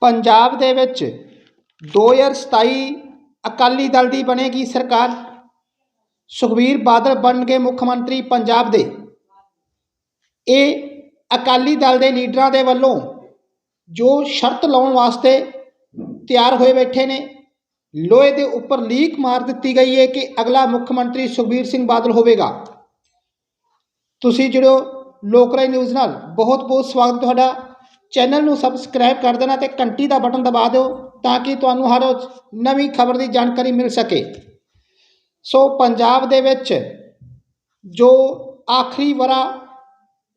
ਪੰਜਾਬ ਦੇ ਵਿੱਚ 2027 ਅਕਾਲੀ ਦਲ ਦੀ ਬਣੇਗੀ ਸਰਕਾਰ। ਸੁਖਬੀਰ ਬਾਦਲ ਬਣਨਗੇ ਮੁੱਖ ਮੰਤਰੀ ਪੰਜਾਬ ਦੇ। ਇਹ ਅਕਾਲੀ ਦਲ ਦੇ ਲੀਡਰਾਂ ਦੇ ਵੱਲੋਂ ਜੋ ਸ਼ਰਤ ਲਾਉਣ ਵਾਸਤੇ ਤਿਆਰ ਹੋਏ ਬੈਠੇ ਨੇ, ਲੋਹੇ ਦੇ ਉੱਪਰ ਲੀਕ ਮਾਰ ਦਿੱਤੀ ਗਈ ਹੈ ਕਿ ਅਗਲਾ ਮੁੱਖ ਮੰਤਰੀ ਸੁਖਬੀਰ ਸਿੰਘ ਬਾਦਲ ਹੋਵੇਗਾ। ਤੁਸੀਂ ਜਿਹੜੋ ਲੋਕਰਾਈ ਨਿਊਜ਼ ਨਾਲ। ਬਹੁਤ ਬਹੁਤ ਸਵਾਗਤ ਤੁਹਾਡਾ। ਚੈਨਲ ਨੂੰ ਸਬਸਕ੍ਰਾਈਬ ਕਰ ਦੇਣਾ ਤੇ ਘੰਟੀ ਦਾ ਬਟਨ ਦਬਾ ਦਿਓ ਤਾਂ ਕਿ ਤੁਹਾਨੂੰ ਹਰ ਰੋਜ਼ ਨਵੀਂ ਖਬਰ ਦੀ ਜਾਣਕਾਰੀ ਮਿਲ ਸਕੇ। ਸੋ ਪੰਜਾਬ ਦੇ ਵਿੱਚ ਜੋ ਆਖਰੀ ਵਰਾ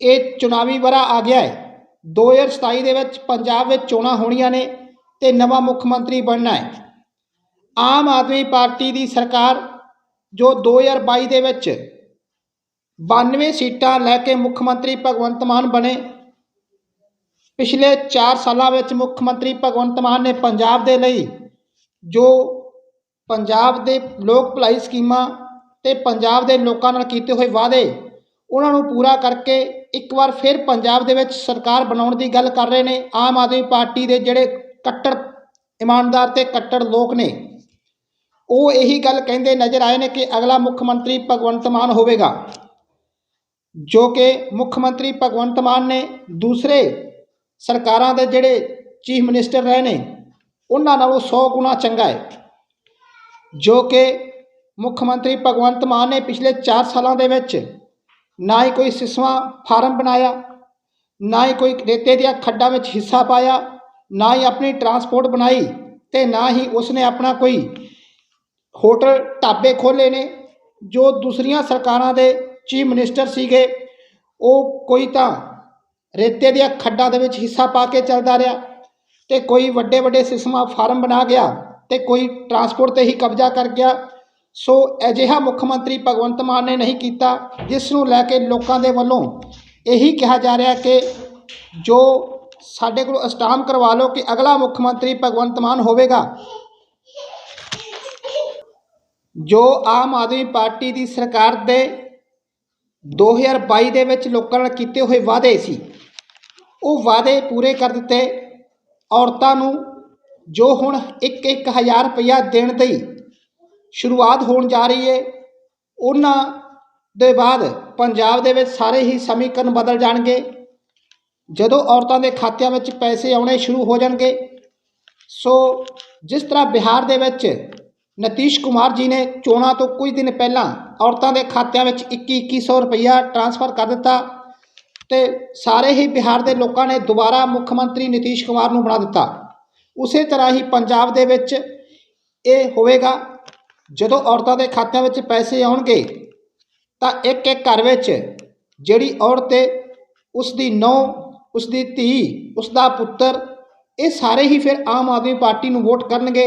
ਇਹ ਚੁਣਾਵੀ ਵਰਾ ਆ ਗਿਆ ਹੈ 2027 ਦੇ ਵਿੱਚ ਪੰਜਾਬ ਵਿੱਚ ਚੋਣਾਂ ਹੋਣੀਆਂ ਨੇ ਤੇ ਨਵਾਂ ਮੁੱਖ ਮੰਤਰੀ ਬਣਨਾ ਹੈ। ਆਮ ਆਦਮੀ ਪਾਰਟੀ ਦੀ ਸਰਕਾਰ ਜੋ 2022 ਦੇ ਵਿੱਚ 92 ਸੀਟਾਂ ਲੈ ਕੇ ਮੁੱਖ ਮੰਤਰੀ ਭਗਵੰਤ ਮਾਨ ਬਣੇ ਪਿਛਲੇ 4 ਸਾਲਾਂ ਵਿੱਚ ਮੁੱਖ ਮੰਤਰੀ ਭਗਵੰਤ ਮਾਨ ਨੇ ਪੰਜਾਬ ਦੇ ਲਈ ਜੋ ਪੰਜਾਬ ਦੇ ਲੋਕ ਭਲਾਈ ਸਕੀਮਾਂ ਤੇ ਪੰਜਾਬ ਦੇ ਲੋਕਾਂ ਨਾਲ ਕੀਤੇ ਹੋਏ ਵਾਅਦੇ, ਉਹਨਾਂ ਨੂੰ ਪੂਰਾ ਕਰਕੇ ਇੱਕ ਵਾਰ ਫਿਰ ਪੰਜਾਬ ਦੇ ਵਿੱਚ ਸਰਕਾਰ ਬਣਾਉਣ ਦੀ ਗੱਲ ਕਰ ਰਹੇ ਨੇ ਆਮ ਆਦਮੀ ਪਾਰਟੀ ਦੇ ਜਿਹੜੇ ਕੱਟੜ ਇਮਾਨਦਾਰ ਤੇ ਕੱਟੜ ਲੋਕ ਨੇ। ਉਹ ਇਹੀ ਗੱਲ ਕਹਿੰਦੇ ਨਜ਼ਰ ਆਏ ਨੇ ਕਿ ਅਗਲਾ ਮੁੱਖ ਮੰਤਰੀ ਭਗਵੰਤ ਮਾਨ ਹੋਵੇਗਾ, ਜੋ ਕਿ ਮੁੱਖ ਮੰਤਰੀ ਭਗਵੰਤ ਮਾਨ ਨੇ ਦੂਸਰੇ ਸਰਕਾਰਾਂ ਦੇ ਜਿਹੜੇ ਚੀਫ ਮਿਨਿਸਟਰ ਰਹੇ ਨੇ, ਉਹਨਾਂ ਨਾਲੋਂ 100 ਗੁਣਾ ਚੰਗਾ ਹੈ। ਜੋ ਕਿ ਮੁੱਖ ਮੰਤਰੀ ਭਗਵੰਤ ਮਾਨ ਨੇ ਪਿਛਲੇ 4 ਸਾਲਾਂ ਦੇ ਵਿੱਚ ਨਾ ਹੀ ਕੋਈ ਸਿਸਵਾ ਫਾਰਮ ਬਣਾਇਆ, ਨਾ ਹੀ ਕੋਈ ਰੇਤੇ ਦੀਆਂ ਖੱਡਾਂ ਵਿੱਚ ਹਿੱਸਾ ਪਾਇਆ, ਨਾ ਹੀ ਆਪਣੀ ਟਰਾਂਸਪੋਰਟ ਬਣਾਈ ਤੇ ਨਾ ਹੀ ਉਸਨੇ ਆਪਣਾ ਕੋਈ ਹੋਟਲ ਢਾਬੇ ਖੋਲ੍ਹੇ ਨੇ। ਜੋ ਦੂਸਰੀਆਂ ਸਰਕਾਰਾਂ ਦੇ ਚੀਫ ਮਿਨਿਸਟਰ ਸੀਗੇ, ਉਹ ਕੋਈ ਤਾਂ ਰੇਤੇ ਦੀਆਂ ਖੱਡਾਂ ਦੇ ਵਿੱਚ ਹਿੱਸਾ ਪਾ ਕੇ ਚੱਲਦਾ ਰਿਹਾ ਤੇ ਕੋਈ ਵੱਡੇ ਵੱਡੇ ਸਿਸਮਾ ਫਾਰਮ ਬਣਾ ਗਿਆ ਤੇ ਕੋਈ ਟਰਾਂਸਪੋਰਟ ਤੇ ਹੀ ਕਬਜ਼ਾ ਕਰ ਗਿਆ। ਸੋ ਅਜਿਹਾ ਮੁੱਖ ਮੰਤਰੀ ਭਗਵੰਤ ਮਾਨ ਨੇ ਨਹੀਂ ਕੀਤਾ, ਜਿਸ ਨੂੰ ਲੈ ਕੇ ਲੋਕਾਂ ਦੇ ਵੱਲੋਂ ਇਹੀ ਕਿਹਾ ਜਾ ਰਿਹਾ ਕਿ ਜੋ ਸਾਡੇ ਕੋਲ ਅਸਟਾਮ ਕਰਵਾ ਲਓ ਕਿ ਅਗਲਾ ਮੁੱਖ ਮੰਤਰੀ ਭਗਵੰਤ ਮਾਨ ਹੋਵੇਗਾ। ਜੋ ਆਮ ਆਦਮੀ ਪਾਰਟੀ ਦੀ ਸਰਕਾਰ ਦੇ 2022 ਦੇ ਵਿੱਚ ਲੋਕਾਂ ਨਾਲ ਕੀਤੇ ਹੋਏ ਵਾਅਦੇ ਸੀ ਉਹ ਵਾਅਦੇ ਪੂਰੇ ਕਰ ਦਿੱਤੇ। ਔਰਤਾਂ ਨੂੰ ਜੋ ਹੁਣ 1 ਹਜ਼ਾਰ ਰੁਪਇਆ ਦੇਣ ਦੀ ਸ਼ੁਰੂਆਤ ਹੋਣ ਜਾ ਰਹੀ ਹੈ ਉਹਨਾਂ ਦੇ ਬਾਅਦ ਪੰਜਾਬ ਦੇ ਵਿੱਚ ਸਾਰੇ ਹੀ ਸਮੀਕਰਨ ਬਦਲ ਜਾਣਗੇ। ਜਦੋਂ ਔਰਤਾਂ ਦੇ ਖਾਤਿਆਂ ਵਿੱਚ ਪੈਸੇ ਆਉਣੇ ਸ਼ੁਰੂ ਹੋ ਜਾਣਗੇ, ਸੋ ਜਿਸ ਤਰ੍ਹਾਂ ਬਿਹਾਰ ਦੇ ਵਿੱਚ ਨਤੀਸ਼ ਕੁਮਾਰ ਜੀ ਨੇ ਚੋਣਾਂ ਤੋਂ ਕੁਝ ਦਿਨ ਪਹਿਲਾਂ ਔਰਤਾਂ ਦੇ ਖਾਤਿਆਂ ਵਿੱਚ 21-2100 ਰੁਪਈਆ ਟ੍ਰਾਂਸਫਰ ਕਰ ਦਿੱਤਾ ਤੇ ਸਾਰੇ ਹੀ ਬਿਹਾਰ ਦੇ ਲੋਕਾਂ ਨੇ ਦੁਬਾਰਾ ਮੁੱਖ ਮੰਤਰੀ ਨਤੀਸ਼ ਕੁਮਾਰ ਨੂੰ ਬਣਾ ਦਿੱਤਾ। ਉਸੇ ਤਰ੍ਹਾਂ ਹੀ ਪੰਜਾਬ ਦੇ ਵਿੱਚ ਇਹ ਹੋਵੇਗਾ, ਜਦੋਂ ਔਰਤਾਂ ਦੇ ਖਾਤਿਆਂ ਵਿੱਚ ਪੈਸੇ ਆਉਣਗੇ, ਤਾਂ ਇੱਕ ਇੱਕ ਘਰ ਵਿੱਚ ਜਿਹੜੀ ਔਰਤ ਹੈ ਉਸ ਦੀ ਨੌ ਉਸ ਦੀ ਧੀ ਉਸ ਦਾ ਪੁੱਤਰ, ਇਹ ਸਾਰੇ ਹੀ ਫਿਰ ਆਮ ਆਦਮੀ ਪਾਰਟੀ ਨੂੰ ਵੋਟ ਕਰਨਗੇ।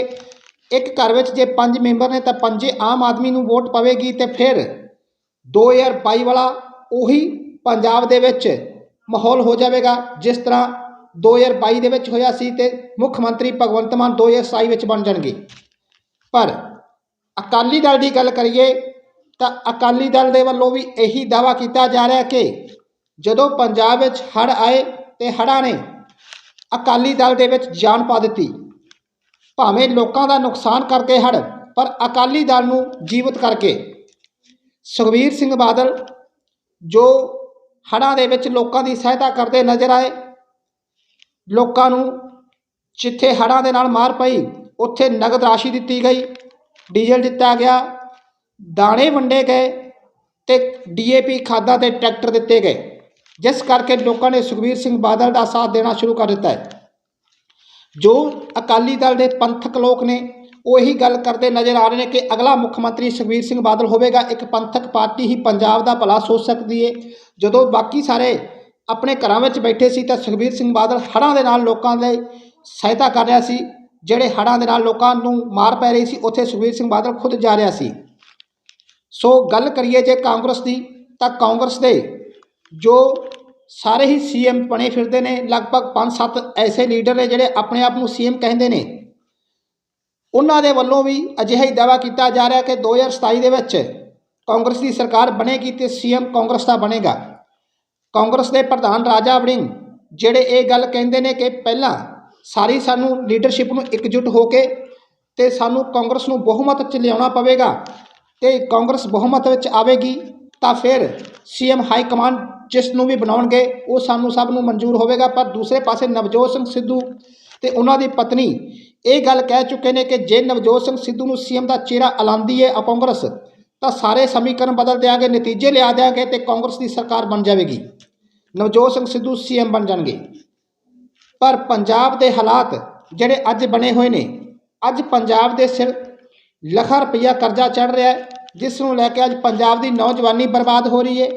ਇੱਕ ਘਰ ਵਿੱਚ ਜੇ ਪੰਜ ਮੈਂਬਰ ਨੇ ਤਾਂ ਪੰਜੇ ਆਮ ਆਦਮੀ ਨੂੰ ਵੋਟ ਪਵੇਗੀ ਤੇ ਫਿਰ 2022 ਵਾਲਾ ਉਹੀ ਪੰਜਾਬ ਦੇ ਵਿੱਚ ਮਾਹੌਲ ਹੋ ਜਾਵੇਗਾ, ਜਿਸ ਤਰ੍ਹਾਂ 2022 ਦੇ ਵਿੱਚ ਹੋਇਆ ਸੀ ਤੇ ਮੁੱਖ ਮੰਤਰੀ ਭਗਵੰਤ ਮਾਨ 2027 ਵਿੱਚ ਬਣ ਜਾਣਗੇ। ਪਰ ਅਕਾਲੀ ਦਲ ਦੀ ਗੱਲ ਕਰੀਏ ਤਾਂ ਅਕਾਲੀ ਦਲ ਦੇ ਵੱਲੋਂ ਵੀ ਇਹੀ ਦਾਵਾ ਕੀਤਾ ਜਾ ਰਿਹਾ ਕਿ ਜਦੋਂ ਪੰਜਾਬ ਵਿੱਚ ਹੜ੍ਹ ਆਏ ਤੇ ਹੜ੍ਹਾਂ ਨੇ ਅਕਾਲੀ ਦਲ ਦੇ ਵਿੱਚ ਜਾਨ ਪਾ ਦਿੱਤੀ, ਭਾਵੇਂ ਲੋਕਾਂ ਦਾ ਨੁਕਸਾਨ ਕਰਕੇ ਹੜ੍ਹ, ਪਰ ਅਕਾਲੀ ਦਲ ਨੂੰ ਜੀਵਤ ਕਰਕੇ ਸੁਖਬੀਰ ਸਿੰਘ ਬਾਦਲ ਜੋ ਹੜ੍ਹਾਂ ਦੇ ਵਿੱਚ ਲੋਕਾਂ ਦੀ ਸਹਾਇਤਾ ਕਰਦੇ ਨਜ਼ਰ ਆਏ। ਲੋਕਾਂ ਨੂੰ ਜਿੱਥੇ ਹੜ੍ਹਾਂ ਦੇ ਨਾਲ ਮਾਰ ਪਈ, ਉੱਥੇ ਨਗਦ ਰਾਸ਼ੀ ਦਿੱਤੀ ਗਈ। ਡੀਜ਼ਲ ਦਿੱਤਾ ਗਿਆ, ਦਾਣੇ ਵੰਡੇ ਗਏ ਤੇ ਡੀਏਪੀ ਖਾਦਾਂ ਤੇ ਟਰੈਕਟਰ ਦਿੱਤੇ ਗਏ। ਜਿਸ ਕਰਕੇ ਲੋਕਾਂ ਨੇ ਸੁਖਬੀਰ ਸਿੰਘ ਬਾਦਲ ਦਾ ਸਾਥ ਦੇਣਾ ਸ਼ੁਰੂ ਕਰ ਦਿੱਤਾ ਹੈ। ਜੋ ਅਕਾਲੀ ਦਲ ਦੇ ਪੰਥਕ ਲੋਕ ਨੇ, ਉਹ ਇਹੀ ਗੱਲ ਕਰਦੇ ਨਜ਼ਰ ਆ ਰਹੇ ਨੇ ਕਿ ਅਗਲਾ ਮੁੱਖ ਮੰਤਰੀ ਸੁਖਬੀਰ ਸਿੰਘ ਬਾਦਲ ਹੋਵੇਗਾ। ਇੱਕ ਪੰਥਕ ਪਾਰਟੀ ਹੀ ਪੰਜਾਬ ਦਾ ਭਲਾ ਸੋਚ ਸਕਦੀ ਏ। ਜਦੋਂ ਬਾਕੀ ਸਾਰੇ ਆਪਣੇ ਘਰਾਂ ਵਿੱਚ ਬੈਠੇ ਸੀ ਤਾਂ ਸੁਖਬੀਰ ਸਿੰਘ ਬਾਦਲ ਹੜ੍ਹਾਂ ਦੇ ਨਾਲ ਲੋਕਾਂ ਲਈ ਸਹਾਇਤਾ ਕਰ ਰਿਹਾ ਸੀ, ਜਿਹੜੇ ਹੜ੍ਹਾਂ ਦੇ ਨਾਲ ਲੋਕਾਂ ਨੂੰ ਮਾਰ ਪੈ ਰਹੀ ਸੀ, ਉੱਥੇ ਸੁਖਬੀਰ ਸਿੰਘ ਬਾਦਲ ਖੁਦ ਜਾ ਰਿਹਾ ਸੀ। ਸੋ ਗੱਲ ਕਰੀਏ ਜੇ ਕਾਂਗਰਸ ਦੀ, ਤਾਂ ਕਾਂਗਰਸ ਦੇ ਜੋ ਸਾਰੇ ਹੀ ਸੀਐਮ ਬਣੇ ਫਿਰਦੇ ਨੇ, ਲਗਭਗ 5-7 ਐਸੇ ਲੀਡਰ ਨੇ ਜਿਹੜੇ ਆਪਣੇ ਆਪ ਨੂੰ ਸੀਐਮ ਕਹਿੰਦੇ ਨੇ। ਉਹਨਾਂ ਦੇ ਵੱਲੋਂ ਵੀ ਅਜਿਹਾ ਹੀ ਦਾਅਵਾ ਕੀਤਾ ਜਾ ਰਿਹਾ ਕਿ 2027 ਦੇ ਵਿੱਚ ਕਾਂਗਰਸ ਦੀ ਸਰਕਾਰ ਬਣੇਗੀ ਤੇ ਸੀਐਮ ਕਾਂਗਰਸ ਦਾ ਬਣੇਗਾ। ਕਾਂਗਰਸ ਦੇ ਪ੍ਰਧਾਨ ਰਾਜਾ ਵੜਿੰਗ ਜਿਹੜੇ ਇਹ ਗੱਲ ਕਹਿੰਦੇ ਨੇ ਕਿ ਪਹਿਲਾਂ ਸਾਰੀ ਸਾਨੂੰ ਲੀਡਰਸ਼ਿਪ ਨੂੰ ਇਕਜੁੱਟ ਹੋ ਕੇ ਤੇ ਸਾਨੂੰ ਕਾਂਗਰਸ ਨੂੰ ਬਹੁਮਤ 'ਚ ਲਿਆਉਣਾ ਪਵੇਗਾ ਤੇ ਕਾਂਗਰਸ ਬਹੁਮਤ ਵਿੱਚ ਆਵੇਗੀ ਤਾਂ ਫਿਰ ਸੀਐਮ ਹਾਈ ਕਮਾਂਡ ਜਿਸ ਨੂੰ ਵੀ ਬਣਾਉਣਗੇ ਉਹ ਸਾਨੂੰ ਸਭ ਨੂੰ ਮਨਜ਼ੂਰ ਹੋਵੇਗਾ। ਪਰ ਦੂਸਰੇ ਪਾਸੇ ਨਵਜੋਤ ਸਿੰਘ ਸਿੱਧੂ ਤੇ ਉਹਨਾਂ ਦੀ ਪਤਨੀ ਇਹ ਗੱਲ ਕਹਿ ਚੁੱਕੇ ਨੇ ਕਿ ਜੇ ਨਵਜੋਤ ਸਿੰਘ ਸਿੱਧੂ ਨੂੰ ਸੀਐਮ ਦਾ ਚਿਹਰਾ ਐਲਾਨਦੀ ਹੈ ਕਾਂਗਰਸ ਤਾਂ ਸਾਰੇ ਸਮੀਕਰਨ ਬਦਲ ਦਿਆਂਗੇ, ਨਤੀਜੇ ਲਿਆ ਦਿਆਂਗੇ ਤੇ ਕਾਂਗਰਸ ਦੀ ਸਰਕਾਰ ਬਣ ਜਾਵੇਗੀ। ਨਵਜੋਤ ਸਿੰਘ ਸਿੱਧੂ ਸੀਐਮ ਬਣ ਜਾਣਗੇ। ਪਰ ਪੰਜਾਬ ਦੇ ਹਾਲਾਤ ਜਿਹੜੇ ਅੱਜ ਬਣੇ ਹੋਏ ਨੇ, ਅੱਜ ਪੰਜਾਬ ਦੇ ਸਿਰ ਲੱਖਾਂ ਰੁਪਈਆ ਕਰਜ਼ਾ ਚੜ ਰਿਹਾ ਹੈ, ਜਿਸ ਨੂੰ ਲੈ ਕੇ ਅੱਜ ਪੰਜਾਬ ਦੀ ਨੌਜਵਾਨੀ ਬਰਬਾਦ ਹੋ ਰਹੀ ਹੈ।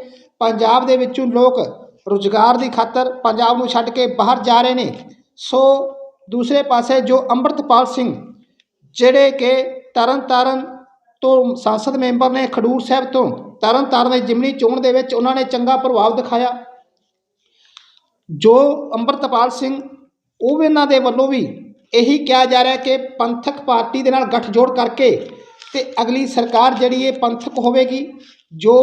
ਪੰਜਾਬ ਦੇ ਵਿੱਚੋਂ ਲੋਕ ਰੁਜ਼ਗਾਰ ਦੀ ਖਾਤਰ ਪੰਜਾਬ ਨੂੰ ਛੱਡ ਕੇ ਬਾਹਰ ਜਾ ਰਹੇ ਨੇ। ਸੋ ਦੂਸਰੇ ਪਾਸੇ ਜੋ ਅੰਮ੍ਰਿਤਪਾਲ ਸਿੰਘ, ਜਿਹੜੇ ਕਿ ਤਰਨ ਤਾਰਨ ਤੋਂ ਸੰਸਦ ਮੈਂਬਰ ਨੇ ਖਡੂਰ ਸਾਹਿਬ ਤੋਂ ਤਰਨ ਤਾਰਨ ਦੀ ਜਿਮਨੀ ਚੋਣ ਦੇ ਵਿੱਚ ਉਹਨਾਂ ਨੇ ਚੰਗਾ ਪ੍ਰਭਾਵ ਦਿਖਾਇਆ। ਜੋ ਅੰਮ੍ਰਿਤਪਾਲ ਸਿੰਘ, ਉਹ ਇਹਨਾਂ ਦੇ ਵੱਲੋਂ ਵੀ ਇਹੀ ਕਿਹਾ ਜਾ ਰਿਹਾ ਕਿ ਪੰਥਕ ਪਾਰਟੀ ਦੇ ਨਾਲ ਗੱਠਜੋੜ ਕਰਕੇ ਤੇ ਅਗਲੀ ਸਰਕਾਰ ਜਿਹੜੀ ਇਹ ਪੰਥਕ ਹੋਵੇਗੀ, ਜੋ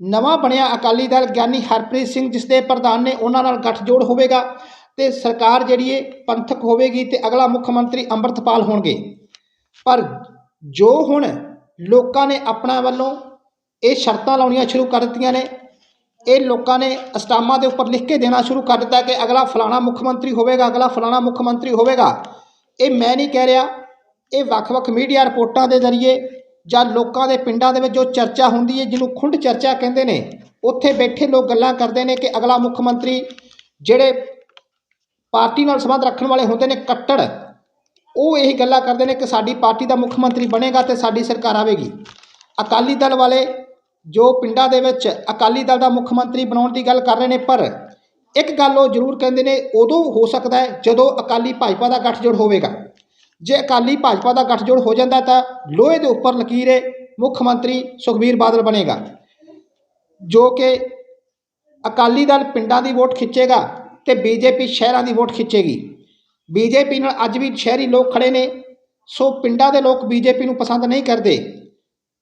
ਨਵਾਂ ਬਣਿਆ ਅਕਾਲੀ ਦਲ ਗਿਆਨੀ ਹਰਪ੍ਰੀਤ ਸਿੰਘ ਜਿਸ ਦੇ ਪ੍ਰਧਾਨ ਨੇ ਉਹਨਾਂ ਨਾਲ ਗੱਠਜੋੜ ਹੋਵੇਗਾ ਤੇ ਸਰਕਾਰ ਜਿਹੜੀ ਇਹ ਪੰਥਕ ਹੋਵੇਗੀ ਤੇ ਅਗਲਾ ਮੁੱਖ ਮੰਤਰੀ ਅੰਮ੍ਰਿਤਪਾਲ ਹੋਣਗੇ। ਪਰ ਜੋ ਹੁਣ ਲੋਕਾਂ ਨੇ ਆਪਣਾ ਵੱਲੋਂ ਇਹ ਸ਼ਰਤਾਂ ਲਾਉਣੀਆਂ ਸ਼ੁਰੂ ਕਰ ਦਿੱਤੀਆਂ ਨੇ। ਇਹ ਲੋਕਾਂ ਨੇ ਅਸਟਾਮਾਂ ਦੇ ਉੱਪਰ ਲਿਖ ਕੇ ਦੇਣਾ ਸ਼ੁਰੂ ਕਰ ਦਿੱਤਾ ਕਿ ਅਗਲਾ ਫਲਾਣਾ ਮੁੱਖ ਮੰਤਰੀ ਹੋਵੇਗਾ, ਅਗਲਾ ਫਲਾਣਾ ਮੁੱਖ ਮੰਤਰੀ ਹੋਵੇਗਾ। ਇਹ ਮੈਂ ਨਹੀਂ ਕਹਿ ਰਿਹਾ। ਇਹ ਵੱਖ-ਵੱਖ ਮੀਡੀਆ ਰਿਪੋਰਟਾਂ ਦੇ ਜ਼ਰੀਏ ਜਾਂ ਲੋਕਾਂ ਦੇ ਪਿੰਡਾਂ ਦੇ ਵਿੱਚ ਜੋ ਚਰਚਾ ਹੁੰਦੀ ਹੈ, ਜਿਹਨੂੰ ਖੁੰਡ ਚਰਚਾ ਕਹਿੰਦੇ ਨੇ, ਉੱਥੇ ਬੈਠੇ ਲੋਕ ਗੱਲਾਂ ਕਰਦੇ ਨੇ ਕਿ ਅਗਲਾ ਮੁੱਖ ਮੰਤਰੀ ਜਿਹੜੇ ਪਾਰਟੀ ਨਾਲ ਸੰਬੰਧ ਰੱਖਣ ਵਾਲੇ ਹੁੰਦੇ ਨੇ, ਕੱਟੜ ਉਹ ਇਹੀ ਗੱਲਾਂ ਕਰਦੇ ਨੇ ਕਿ ਸਾਡੀ ਪਾਰਟੀ ਦਾ ਮੁੱਖ ਮੰਤਰੀ ਬਣੇਗਾ ਤੇ ਸਾਡੀ ਸਰਕਾਰ ਆਵੇਗੀ। ਅਕਾਲੀ ਦਲ ਵਾਲੇ ਜੋ ਪਿੰਡਾਂ ਦੇ ਵਿੱਚ ਅਕਾਲੀ ਦਲ ਦਾ ਮੁੱਖ ਮੰਤਰੀ ਬਣਾਉਣ ਦੀ ਗੱਲ ਕਰ ਰਹੇ ਨੇ, ਪਰ ਇੱਕ ਗੱਲ ਉਹ ਜ਼ਰੂਰ ਕਹਿੰਦੇ ਨੇ, ਉਦੋਂ ਹੋ ਸਕਦਾ ਹੈ ਜਦੋਂ ਅਕਾਲੀ ਭਾਜਪਾ ਦਾ ਗੱਠਜੋੜ ਹੋਵੇਗਾ। ਜੇ ਅਕਾਲੀ ਭਾਜਪਾ ਦਾ ਗੱਠਜੋੜ ਹੋ ਜਾਂਦਾ ਤਾਂ ਲੋਹੇ ਦੇ ਉੱਪਰ ਲਕੀਰ ਹੈ ਮੁੱਖ ਮੰਤਰੀ ਸੁਖਬੀਰ ਬਾਦਲ ਬਣੇਗਾ। ਜੋ ਕਿ ਅਕਾਲੀ ਦਲ ਪਿੰਡਾਂ ਦੀ ਵੋਟ ਖਿੱਚੇਗਾ ਤੇ ਬੀਜੇਪੀ ਸ਼ਹਿਰਾਂ ਦੀ ਵੋਟ ਖਿੱਚੇਗੀ। ਬੀਜੇਪੀ ਨਾਲ ਅੱਜ ਵੀ ਸ਼ਹਿਰੀ ਲੋਕ ਖੜੇ ਨੇ, ਸੋ ਪਿੰਡਾਂ ਦੇ ਲੋਕ ਬੀਜੇਪੀ ਨੂੰ ਪਸੰਦ ਨਹੀਂ ਕਰਦੇ।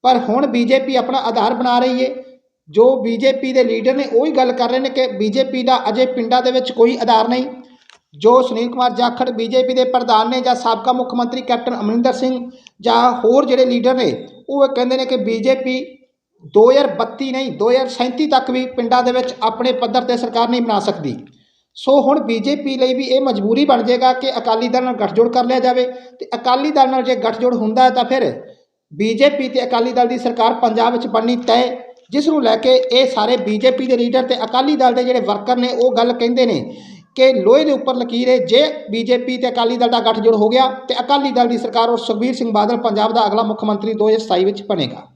ਪਰ ਹੁਣ ਬੀਜੇਪੀ ਆਪਣਾ ਆਧਾਰ ਬਣਾ ਰਹੀ ਹੈ ਜੋ ਬੀਜੇਪੀ ਦੇ ਲੀਡਰ ਨੇ ਉਹੀ ਗੱਲ ਕਰ ਰਹੇ ਨੇ ਕਿ ਬੀਜੇਪੀ ਦਾ ਅਜੇ ਪਿੰਡਾਂ ਦੇ ਵਿੱਚ ਕੋਈ ਆਧਾਰ ਨਹੀਂ। ਜੋ ਸੁਨੀਲ ਕੁਮਾਰ ਜਾਖੜ ਬੀਜੇਪੀ ਦੇ ਪ੍ਰਧਾਨ ਨੇ ਜਾਂ ਸਾਬਕਾ ਮੁੱਖ ਮੰਤਰੀ ਕੈਪਟਨ ਅਮਰਿੰਦਰ ਸਿੰਘ ਜਾਂ ਹੋਰ ਜਿਹੜੇ ਲੀਡਰ ਨੇ, ਉਹ ਕਹਿੰਦੇ ਨੇ ਕਿ ਬੀਜੇਪੀ 2032 ਨਹੀਂ 2037 ਤੱਕ ਵੀ ਪਿੰਡਾਂ ਦੇ ਵਿੱਚ ਆਪਣੇ ਪੱਧਰ ਤੇ ਸਰਕਾਰ ਨਹੀਂ ਬਣਾ ਸਕਦੀ। ਸੋ ਹੁਣ ਬੀਜੇਪੀ ਲਈ ਵੀ ਇਹ ਮਜਬੂਰੀ ਬਣ ਜਾਏਗਾ ਕਿ ਅਕਾਲੀ ਦਲ ਨਾਲ ਗੱਠਜੋੜ ਕਰ ਲਿਆ ਜਾਵੇ ਤੇ ਅਕਾਲੀ ਦਲ ਨਾਲ ਜੇ ਗੱਠਜੋੜ ਹੁੰਦਾ ਤਾਂ ਫਿਰ ਬੀਜੇਪੀ ਤੇ ਅਕਾਲੀ ਦਲ ਦੀ ਸਰਕਾਰ ਪੰਜਾਬ ਵਿੱਚ ਬਣਨੀ ਤੈਅ, ਜਿਸ ਨੂੰ ਲੈ ਕੇ ਇਹ ਸਾਰੇ ਬੀਜੇਪੀ ਦੇ ਲੀਡਰ ਤੇ ਅਕਾਲੀ ਦਲ ਦੇ ਜਿਹੜੇ ਵਰਕਰ ਨੇ, ਉਹ ਗੱਲ ਕਹਿੰਦੇ ਨੇ ਕਿ ਲੋਹੇ ਦੇ ਉੱਪਰ ਲਕੀਰ ਹੈ, ਜੇ ਬੀਜੇਪੀ ਤੇ ਅਕਾਲੀ ਦਲ ਦਾ ਗੱਠਜੋੜ ਹੋ ਗਿਆ ਤੇ ਅਕਾਲੀ ਦਲ ਦੀ ਸਰਕਾਰ ਔਰ ਸੁਖਬੀਰ ਸਿੰਘ ਬਾਦਲ ਪੰਜਾਬ ਦਾ ਅਗਲਾ ਮੁੱਖ ਮੰਤਰੀ 2027 ਵਿੱਚ ਬਣੇਗਾ।